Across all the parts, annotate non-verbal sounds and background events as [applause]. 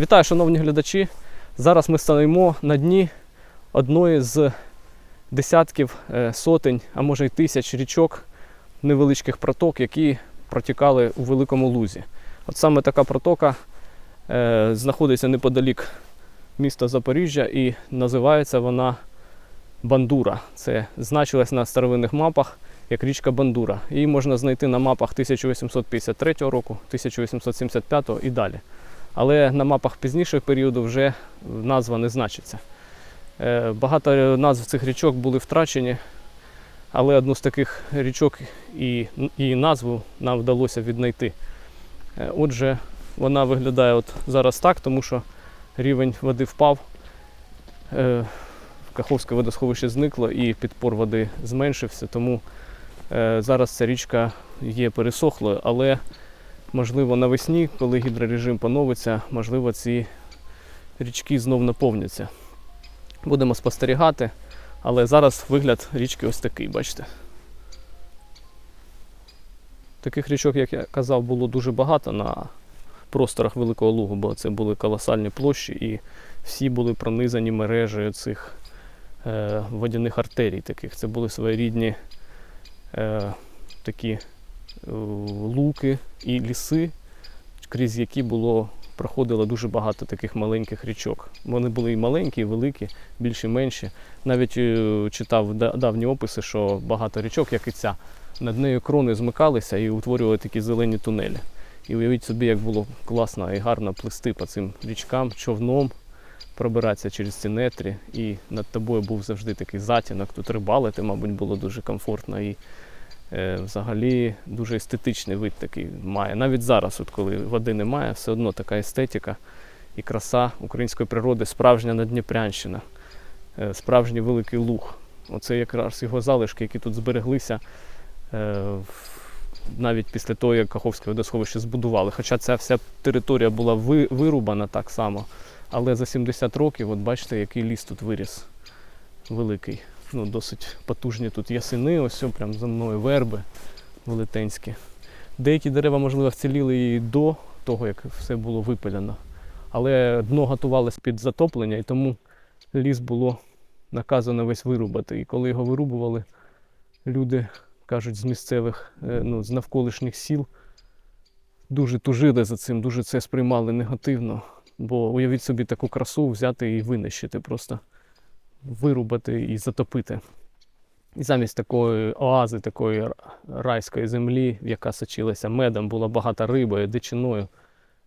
Вітаю, шановні глядачі. Зараз ми стоїмо на дні одної з десятків е, сотень, а може й тисяч річок невеличких проток, які протікали у Великому Лузі. От саме така протока е, знаходиться неподалік міста Запоріжжя і називається вона Бандура. Це значилось на старовинних мапах як річка Бандура. Її можна знайти на мапах 1853 року, 1875 і далі. Але на мапах пізнішого періоду вже назва не значиться. Е, Багато назв цих річок були втрачені, але одну з таких річок і її назву нам вдалося віднайти. Е, Отже, вона виглядає от зараз так, тому що рівень води впав. Е, Каховське водосховище зникло і підпор води зменшився, тому зараз ця річка є пересохлою, але можливо навесні, коли гідрорежим поновиться, можливо, ці річки знов наповняться. Будемо спостерігати, але зараз вигляд річки ось такий, бачите. Таких річок, як я казав, було дуже багато на просторах Великого Лугу, бо це були колосальні площі і всі були пронизані мережею цих е, водяних артерій таких. Це були своєрідні е, такі луки і ліси, крізь які було, проходило дуже багато таких маленьких річок. Вони були і маленькі, і великі, більші, менші. Навіть е, читав давні описи, що багато річок, як і ця, над нею крони змикалися і утворювали такі зелені тунелі. І уявіть собі, як було класно і гарно плисти по цим річкам човном, пробиратися через ці нетрі. І над тобою був завжди такий затінок. Тут рибалити, мабуть, було дуже комфортно. І е, взагалі дуже естетичний вид такий має. Навіть зараз, от коли води немає, все одно така естетика і краса української природи, справжня Надніпрянщина, е, справжній великий луг. Оце якраз його залишки, які тут збереглися. е, навіть після того, як Каховське водосховище збудували. Хоча ця вся територія була вирубана так само. Але за 70 років, от бачите, який ліс тут виріс. Великий. Ну, досить потужні тут ясени, ось прям за мною верби велетенські. Деякі дерева, можливо, вціліли і до того, як все було випилено. Але дно готувалось під затоплення, і тому ліс було наказано весь вирубати. І коли його вирубували, люди кажуть, з місцевих, е, ну, з навколишніх сіл дуже тужили за цим, дуже це сприймали негативно. Бо уявіть собі таку красу взяти і винищити, просто вирубати і затопити. І замість такої оази, такої райської землі, яка сочилася медом, була багата рибою, дичиною,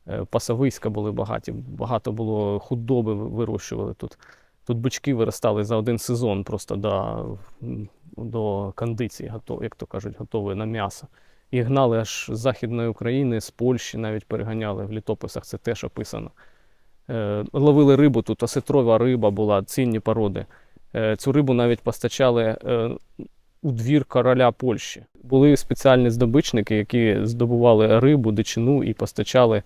е, пасовиська були багаті, багато було худоби вирощували тут. Тут бички виростали за один сезон просто до, до кондиції, готов, як то кажуть, готові на м'ясо. І гнали аж з Західної України, з Польщі навіть переганяли в літописах, це теж описано. Е, ловили рибу, тут осетрова риба була, цінні породи. Е, цю рибу навіть постачали е, у двір короля Польщі. Були спеціальні здобичники, які здобували рибу, дичину і постачали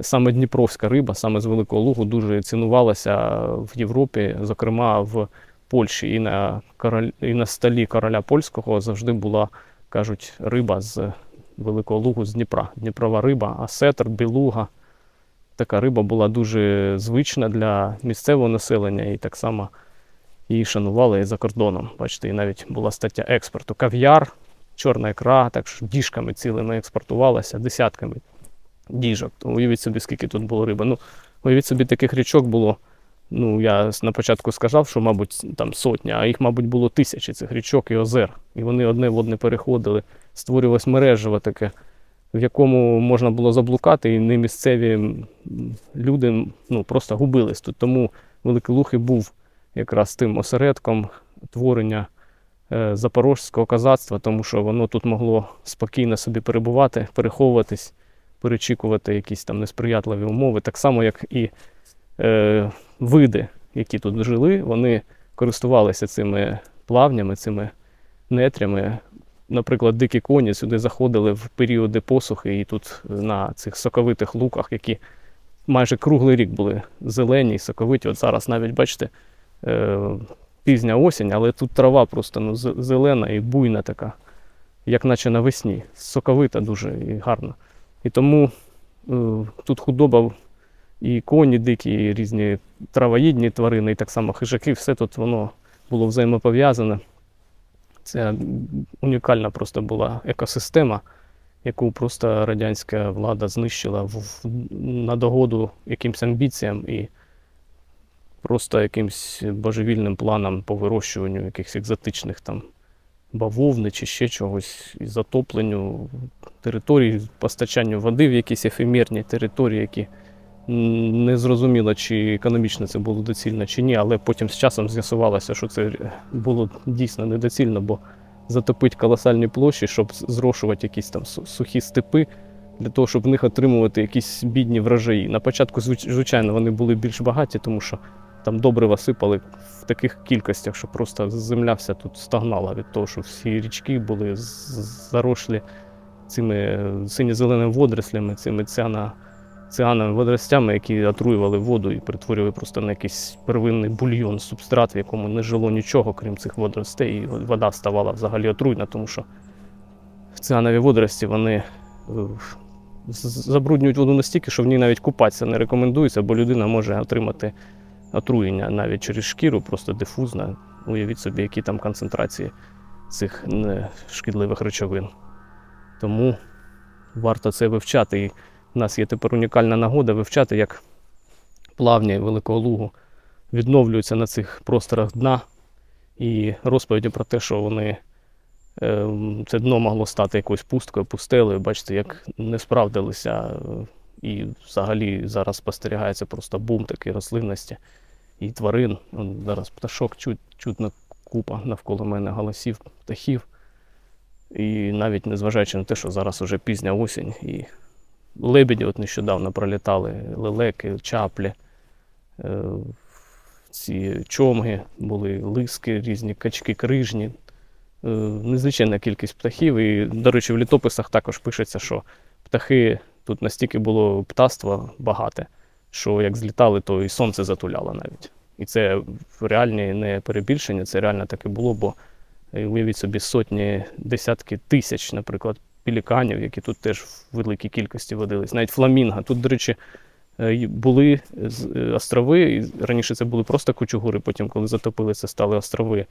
саме Дніпровська риба, саме з Великого Лугу, дуже цінувалася в Європі, зокрема в Польщі. І на, король... і на столі короля польського завжди була, кажуть, риба з Великого Лугу з Дніпра. Дніпрова риба, асетр, білуга. Така риба була дуже звична для місцевого населення і так само її шанували і за кордоном. Бачите, і навіть була стаття експорту. Кав'яр, чорна ікра, так що діжками цілими експортувалася, десятками діжок. То уявіть собі, скільки тут було риби. Ну, уявіть собі, таких річок було. Ну, я на початку сказав, що, мабуть, там сотня, а їх, мабуть, було тисячі цих річок і озер. І вони одне в одне переходили. Створювалось мережево таке, в якому можна було заблукати, і не місцеві люди ну, просто губились тут. Тому Великий Луг і був якраз тим осередком творення е, запорожського козацтва, тому що воно тут могло спокійно собі перебувати, переховуватись, перечікувати якісь там несприятливі умови, так само, як і е, види, які тут жили, вони користувалися цими плавнями, цими нетрями. Наприклад, дикі коні сюди заходили в періоди посухи, і тут на цих соковитих луках, які майже круглий рік були зелені і соковиті. От зараз навіть бачите, е, пізня осінь, але тут трава просто ну, зелена і буйна така, як наче навесні. Соковита дуже і гарна. І тому е, тут худоба і коні дикі, і різні травоїдні тварини, і так само хижаки, все тут воно було взаємопов'язане. Це унікальна просто була екосистема, яку просто радянська влада знищила в, на догоду якимсь амбіціям і просто якимсь божевільним планам по вирощуванню якихось екзотичних там бавовни чи ще чогось, і затопленню територій, постачанню води в якісь ефемерні території, які не зрозуміло, чи економічно це було доцільно чи ні, але потім з часом з'ясувалося, що це було дійсно недоцільно, бо затопить колосальні площі, щоб зрошувати якісь там сухі степи, для того, щоб в них отримувати якісь бідні врожаї. На початку, звич- звичайно, вони були більш багаті, тому що там добрива сипали в таких кількостях, що просто земля вся тут стагнала від того, що всі річки були з- зарослі цими е, синьо-зеленими водорослями, цими ціана, ціановими водоростями, які отруювали воду і перетворювали просто на якийсь первинний бульйон, субстрат, в якому не жило нічого, крім цих водоростей, і вода ставала взагалі отруйна, тому що ціанові водорості вони е, забруднюють воду настільки, що в ній навіть купатися не рекомендується, бо людина може отримати отруєння навіть через шкіру, просто дифузне. Уявіть собі, які там концентрації цих шкідливих речовин. Тому варто це вивчати. В нас є тепер унікальна нагода вивчати, як плавні Великого Лугу відновлюються на цих просторах дна. І розповіді про те, що вони е, це дно могло стати якоюсь пусткою, пустелею. Бачите, як не справдилися. І взагалі зараз спостерігається просто бум такої рослинності і тварин. Он зараз пташок чуть, чутно купа навколо мене голосів птахів. І навіть незважаючи на те, що зараз уже пізня осінь, і лебеді от нещодавно пролітали, лелеки, чаплі, е, ці чомги, були лиски, різні качки, крижні. Е, Незвичайна кількість птахів. І, до речі, в літописах також пишеться, що птахи тут настільки було птаства багате, що як злітали, то і сонце затуляло навіть. І це реальні не перебільшення, це реально таке було, бо е, уявіть собі сотні, десятки тисяч, наприклад, пеліканів, які тут теж в великій кількості водились. Навіть фламінго. Тут, до речі, е, були е, острови. і Раніше це були просто кучугури, потім, коли затопили, це стали острови.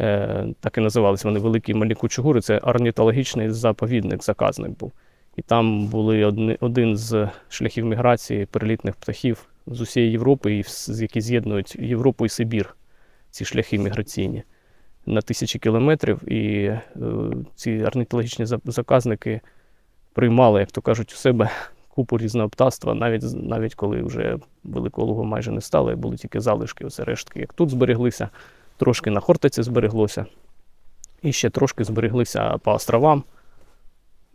Е, Так і називалися вони великі малі кучугури. Це орнітологічний заповідник, заказник був. І там були одни, один з шляхів міграції перелітних птахів з усієї Європи, і вс- які з'єднують Європу і Сибір, ці шляхи міграційні на тисячі кілометрів. І е, ці орнітологічні заказники приймали, як то кажуть, у себе [laughs] купу різного птаства, навіть, навіть коли вже великого лугу майже не стало, і були тільки залишки, оце рештки, як тут збереглися, трошки на Хортиці збереглося, і ще трошки збереглися по островам.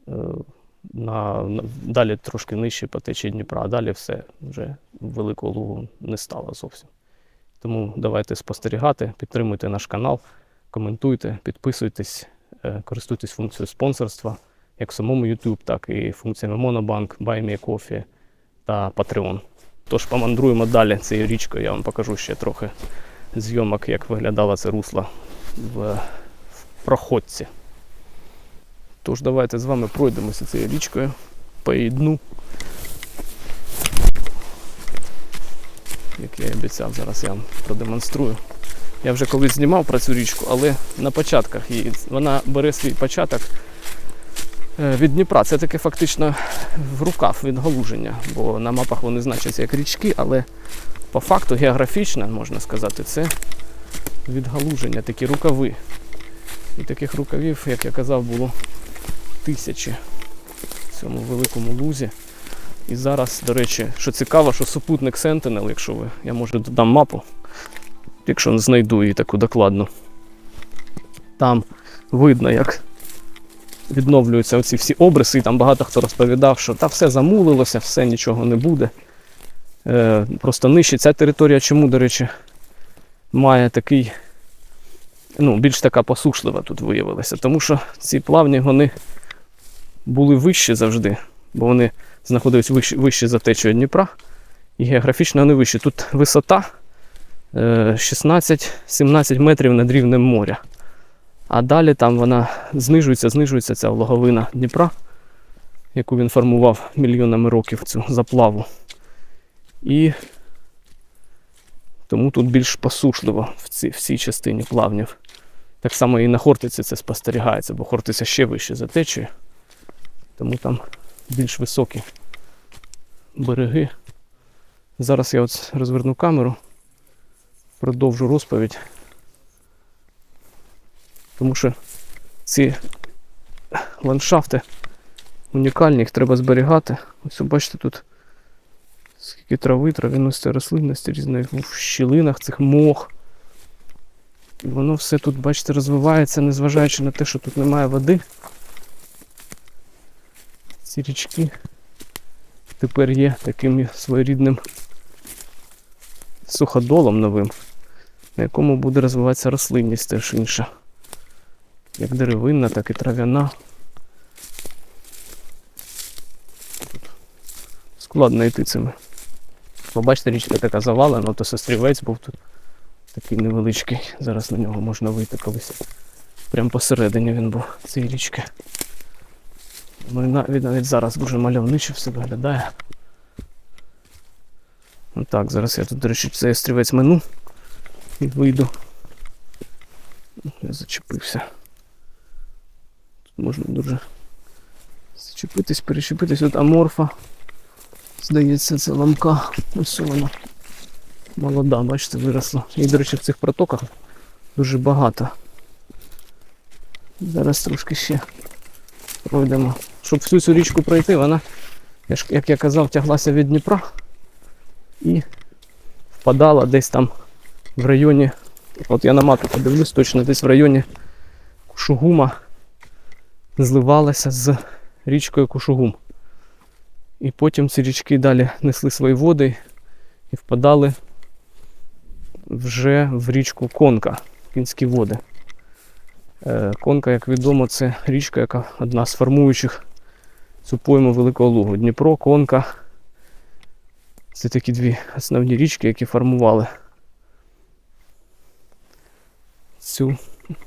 Е, на, на, далі трошки нижче по течії Дніпра, а далі все вже великого лугу не стало зовсім. Тому давайте спостерігати, підтримуйте наш канал, коментуйте, підписуйтесь, е, користуйтесь функцією спонсорства, як в самому YouTube, так і функціями Monobank, BuyMeCoffee та Patreon. Тож помандруємо далі цією річкою, я вам покажу ще трохи зйомок, як виглядало це русло в, в проходці. Тож давайте з вами пройдемося цією річкою по її дну. Як я і обіцяв, зараз я вам продемонструю. Я вже колись знімав про цю річку, але на початках її. Вона бере свій початок е, від Дніпра. Це таке фактично в рукав від галуження, бо на мапах вони значаться як річки, але по факту географічно, можна сказати, це від галуження, такі рукави. І таких рукавів, як я казав, було тисячі в цьому великому лузі. І зараз, до речі, що цікаво, що супутник Sentinel, якщо ви, я може додам мапу, якщо знайду її таку докладну. Там видно, як відновлюються оці всі обриси, і там багато хто розповідав, що та все замулилося, все нічого не буде. Е, просто нижче ця територія, чому, до речі, має такий, ну, більш така посушлива тут виявилася. Тому що ці плавні вони були вищі завжди, бо вони знаходились вище, вище за течією Дніпра. І географічно вони вищі. Тут висота 16-17 метрів над рівнем моря. А далі там вона знижується, знижується ця логовина Дніпра, яку він формував мільйонами років цю заплаву. І тому тут більш посушливо в цій, в цій частині плавнів. Так само і на Хортиці це спостерігається, бо Хортиця ще вище за течією, тому там більш високі береги. Зараз я от розверну камеру, продовжу розповідь. Тому що ці ландшафти унікальні, їх треба зберігати. Ось бачите тут скільки трави, трав'яності рослинності різної в щілинах цих мох. І воно все тут, бачите, розвивається, незважаючи на те, що тут немає води. Ці річки тепер є таким своєрідним суходолом новим, на якому буде розвиватися рослинність теж інша. Як деревинна, так і трав'яна. Складно йти цими. Побачите, річка така завалена, то сестрівець був тут такий невеличкий. Зараз на нього можна вийти колись. Прямо посередині він був цієї річки. Ну і навіть, навіть зараз дуже мальовниче все виглядає. Ну так, зараз я тут, до речі, цей острівець мину і вийду. Я зачепився. Тут можна дуже зачепитись, перечепитись. От аморфа. Здається, це ламка. Ось вона. Молода, бачите, виросла. І, до речі, в цих протоках дуже багато. Зараз трошки ще пройдемо. Щоб всю цю річку пройти, вона, як я казав, тяглася від Дніпра і впадала десь там в районі. От я на мапі подивлюсь, точно десь в районі Кушугума зливалася з річкою Кушугум. І потім ці річки далі несли свої води і впадали вже в річку Конка, Кінські води. Е, Конка, як відомо, це річка, яка одна з формуючих цю пойму Великого Лугу. Дніпро, Конка. Це такі дві основні річки, які формували цю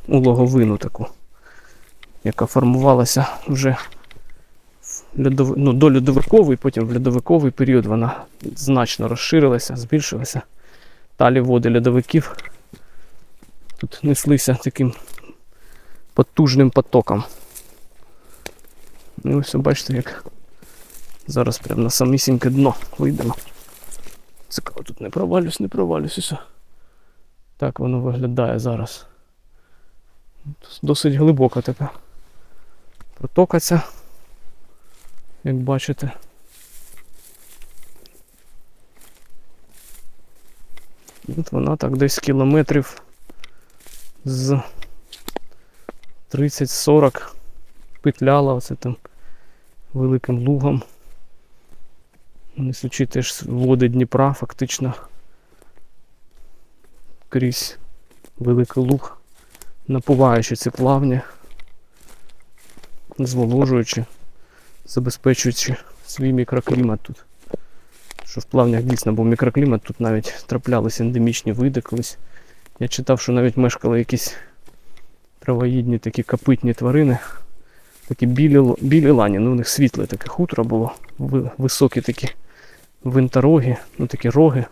улоговину таку, яка формувалася вже в льодов... ну, до льодовиковий, потім в льодовиковий період вона значно розширилася, збільшилася. Талі води льодовиків тут неслися таким потужним потоком. І ось бачите, як зараз прямо на самісіньке дно вийдемо. Цікаво, тут не провалюсь, не провалюсь. Так воно виглядає зараз. Досить глибока така протока ця, як бачите. От вона так десь кілометрів з 30-40 петляла оце там великим лугом. Несучи теж води Дніпра, фактично крізь великий луг, напуваючи ці плавні, зволожуючи, забезпечуючи свій мікроклімат тут. Що в плавнях дійсно був мікроклімат, тут навіть траплялися ендемічні види колись. Я читав, що навіть мешкали якісь травоїдні такі копитні тварини. Такі білі, білі лані, ну у них світле таке хутро було, високі такі винтороги, ну такі роги.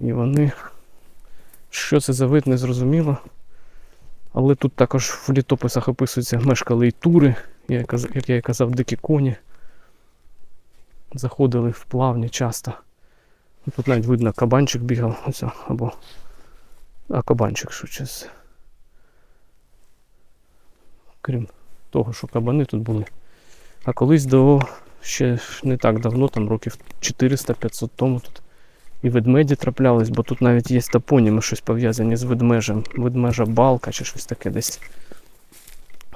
І вони. Що це за вид, не зрозуміло. Але тут також в літописах описуються мешкали і тури, як я і казав, дикі коні. Заходили в плавні часто. Тут навіть видно кабанчик бігав, оце, або. А кабанчик що щось. Крім того, що кабани тут були. А колись до ще не так давно, там років 400-500 тому тут і ведмеді траплялись, бо тут навіть є топоніми щось пов'язані з ведмежем. Ведмежа балка чи щось таке десь.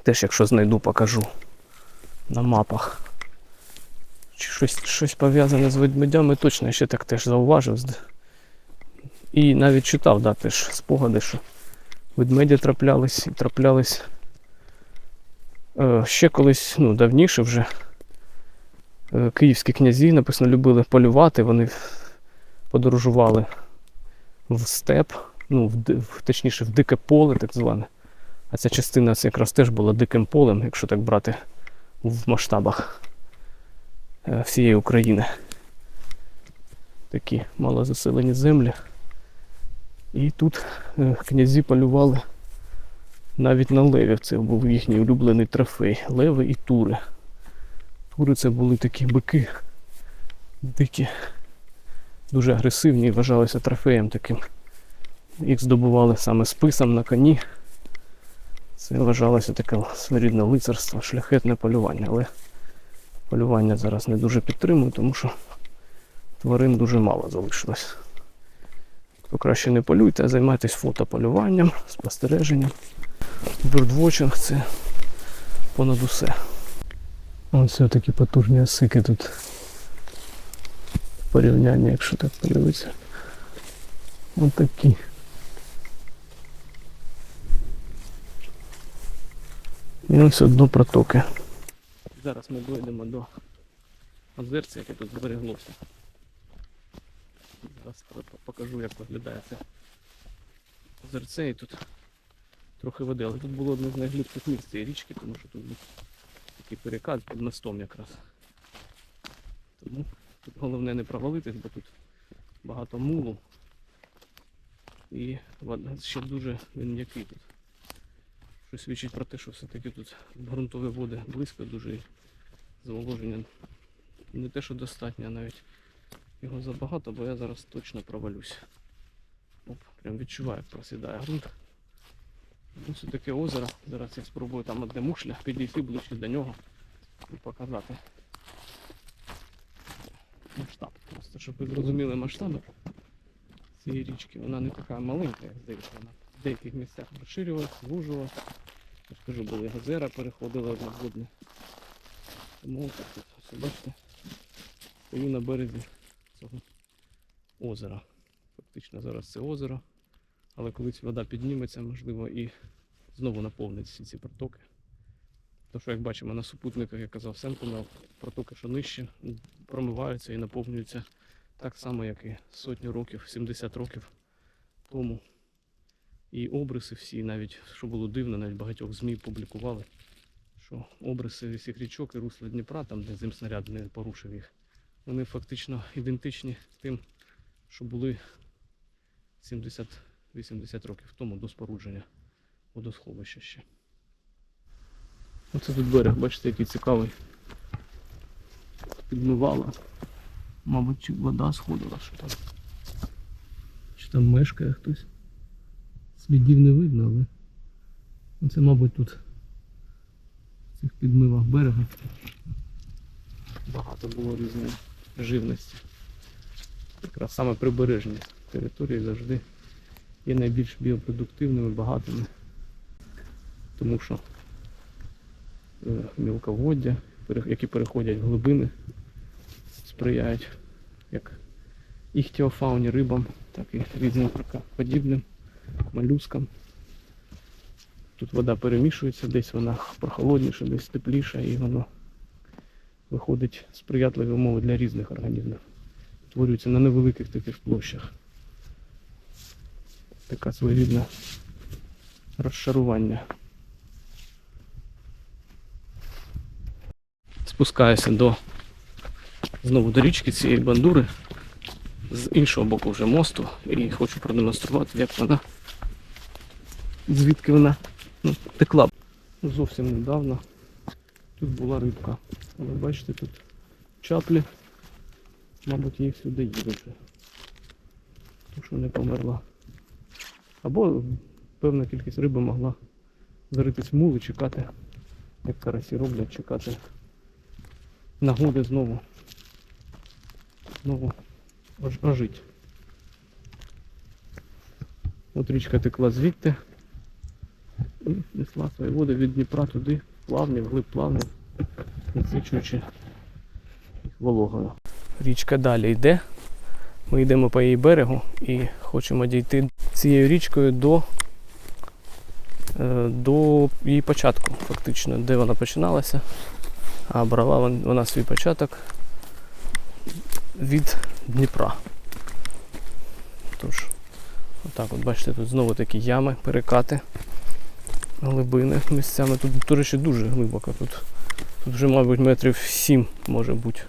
Теж, якщо знайду, покажу на мапах. Чи щось, щось пов'язане з ведмедями, точно я ще так теж зауважив. І навіть читав, да, теж спогади, що ведмеді траплялись і траплялись. Е, ще колись, ну, давніше вже. е, Київські князі, написано, любили полювати, вони подорожували в степ, ну, в, точніше, в дике поле, так зване. А ця частина це якраз теж була диким полем, якщо так брати в масштабах е, всієї України. такі малозаселені землі. І тут е, князі полювали навіть на левів. Це був їхній улюблений трофей. Леви і тури. Тури це були такі бики дикі, дуже агресивні і вважалися трофеєм таким. Їх здобували саме списом на коні. Це вважалося таке своєрідне лицарство, шляхетне полювання. Але полювання зараз не дуже підтримую, тому що тварин дуже мало залишилось. То краще не полюйте, а займайтесь фотополюванням, спостереженням. Бёрдвотчинг це понад усе. Ось такі потужні осики тут в порівнянні, якщо так подивитися. Ось такі. І ось одно протоки. Зараз ми дійдемо до озерця, яке тут збереглося. Зараз покажу, як виглядає це озерце і тут трохи води. Але тут було одне з найглибших місць цієї річки, тому що тут був такий перекат під мостом якраз. Тому тут головне не провалитись, бо тут багато мулу. І ще дуже він м'який тут. Що свідчить про те, що все-таки тут ґрунтові води близько дуже і зволоження не те, що достатньо, а навіть його забагато, бо я зараз точно провалюсь. Оп, прям відчуваю, як просідає ґрунт. Ось таке озеро. Зараз я спробую там одне мушля підійти ближче до нього і показати масштаб. Просто щоб ви зрозуміли масштаби цієї річки. Вона не така маленька, як здається. Вона в деяких місцях розширювалася, звужувалася. Я ж були озера, переходили одне в одне. Тому так тут, ось, бачите, стою на березі цього озера. Фактично зараз це озеро. Але колись вода підніметься, можливо, і знову наповнить всі ці протоки. То, що як бачимо на супутниках, як казав Сенкунел, протоки, що нижче, промиваються і наповнюються так само, як і сотню років, 70 років тому. І обриси всі, навіть, що було дивно, навіть багатьох ЗМІ публікували, що обриси всіх річок і русла Дніпра, там, де земснаряд не порушив їх, вони фактично ідентичні тим, що були 70-80 років тому до спорудження водосховища ще. Оце тут берег, бачите, який цікавий. Підмивало. Мабуть, чи вода сходила, що там. Чи там мешкає хтось. Слідів не видно, але ну, це, мабуть, тут в цих підмивах берега багато було різної живності. Якраз саме прибережні території завжди є найбільш біопродуктивними, багатими. Тому що мілководдя, які переходять в глибини, сприяють як іхтіофауні рибам, так і різним подібним молюскам. Тут вода перемішується, десь вона прохолодніша, десь тепліша і воно виходить сприятливі умови для різних організмів. Утворюється на невеликих таких площах. Така своєрідна розшарування. Спускаюся до знову до річки цієї бандури з іншого боку вже мосту і хочу продемонструвати, як вона звідки вона ну, текла. Зовсім недавно тут була рибка. Але бачите, тут чаплі. Мабуть, їх сюди вже. Тому що не померла. Або певна кількість риби могла заритись в мул і чекати, як карасі роблять, чекати нагоди знову. Знову ож- ожить. От річка текла звідти і несла свої води від Дніпра туди, плавні, вглиб плавні, насичуючи вологою. Річка далі йде. Ми йдемо по її берегу і хочемо дійти цією річкою до, е, до її початку, фактично, де вона починалася. А брала вона свій початок від Дніпра. Тож, отак от бачите, тут знову такі ями, перекати, глибини місцями. Тут, до речі, дуже глибоко. Тут, тут вже, мабуть, метрів 7 може бути.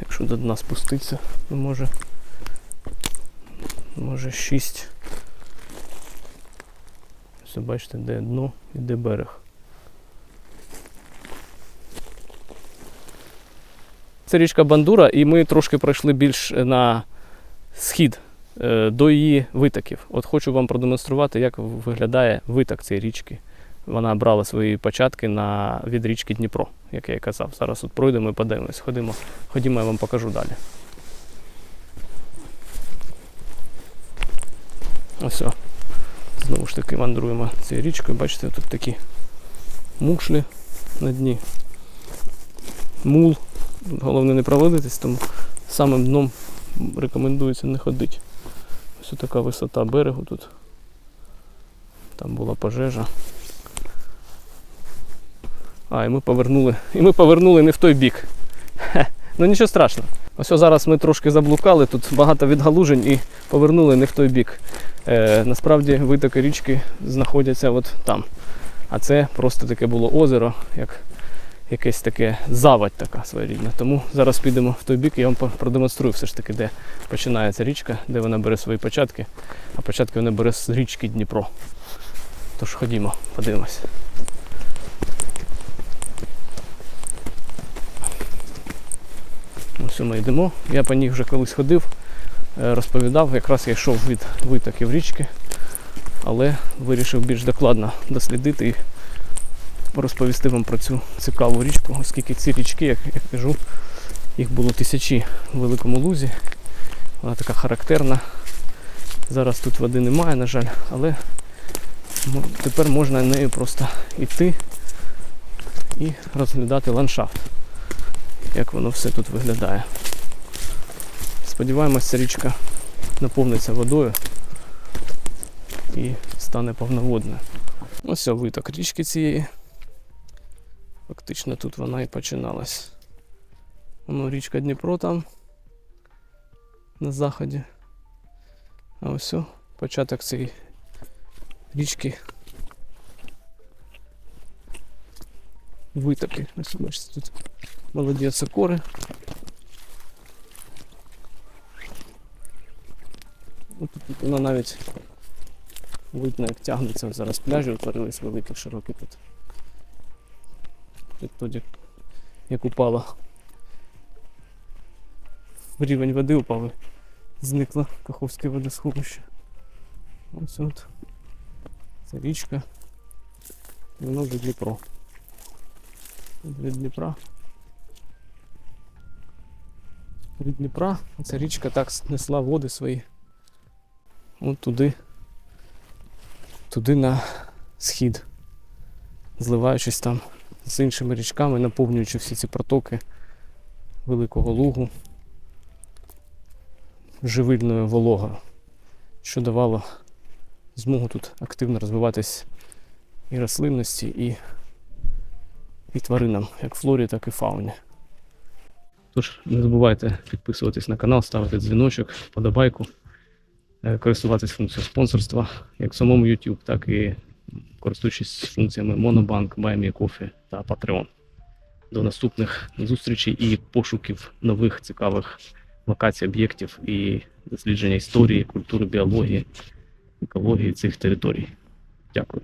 Якщо до дна спуститися, то може може 6. Все, бачите, де дно і де берег. Це річка Бандура, і ми трошки пройшли більш на схід е, до її витоків. От хочу вам продемонструвати, як виглядає виток цієї річки. Вона брала свої початки на, від річки Дніпро, як я і казав. Зараз от пройдемо і подивимось. Ходимо, ходімо, я вам покажу далі. Ось. Знову ж таки мандруємо цією річкою. Бачите, тут такі мушлі на дні. Мул. Головне не провалитись, тому самим дном рекомендується не ходити. Ось така висота берегу тут. Там була пожежа. А, і ми повернули. І ми повернули не в той бік. Ну нічого страшного. Ось зараз ми трошки заблукали, тут багато відгалужень і повернули не в той бік. Е, насправді витоки річки знаходяться от там. А це просто таке було озеро, як якесь таке завадь така своєрідна. Тому зараз підемо в той бік і я вам продемонструю все ж таки, де починається річка, де вона бере свої початки, а початки вона бере з річки Дніпро. Тож ходімо, подивимось. Ось ми йдемо. Я по ній вже колись ходив, е, розповідав, якраз я йшов від витоків річки, але вирішив більш докладно дослідити розповісти вам про цю цікаву річку, оскільки ці річки, як я кажу, їх було тисячі в Великому Лузі. Вона така характерна. Зараз тут води немає, на жаль, але тепер можна нею просто йти і розглядати ландшафт, як воно все тут виглядає. Сподіваємось, ця річка наповниться водою і стане повноводною. Ось виток річки цієї. Фактично тут вона і починалась. Воно річка Дніпро там на заході. А ось початок цієї річки. Витоки. Ось бачите, тут молоді сокори. От тут вона навіть видно, як тягнеться. Зараз пляжі утворились великі, широкі тут. Відтоді, як упала. Рівень води упав зникло Каховське водосховище. Ось от. Це річка. І Воно вже Дніпро. Від Дніпра. Від Дніпра ця річка так несла води свої. От туди. Туди на схід. Зливаючись там з іншими річками, наповнюючи всі ці протоки Великого Лугу живильною вологою, що давало змогу тут активно розвиватись і рослинності, і, і тваринам, як флорі, так і фауні. Тож не забувайте підписуватись на канал, ставити дзвіночок, подобайку, е, користуватись функцією спонсорства як в самому YouTube, так і користуючись функціями Monobank, BuyMeCoffee та Patreon. До наступних зустрічей і пошуків нових цікавих локацій, об'єктів і дослідження історії, культури, біології, екології цих територій. Дякую.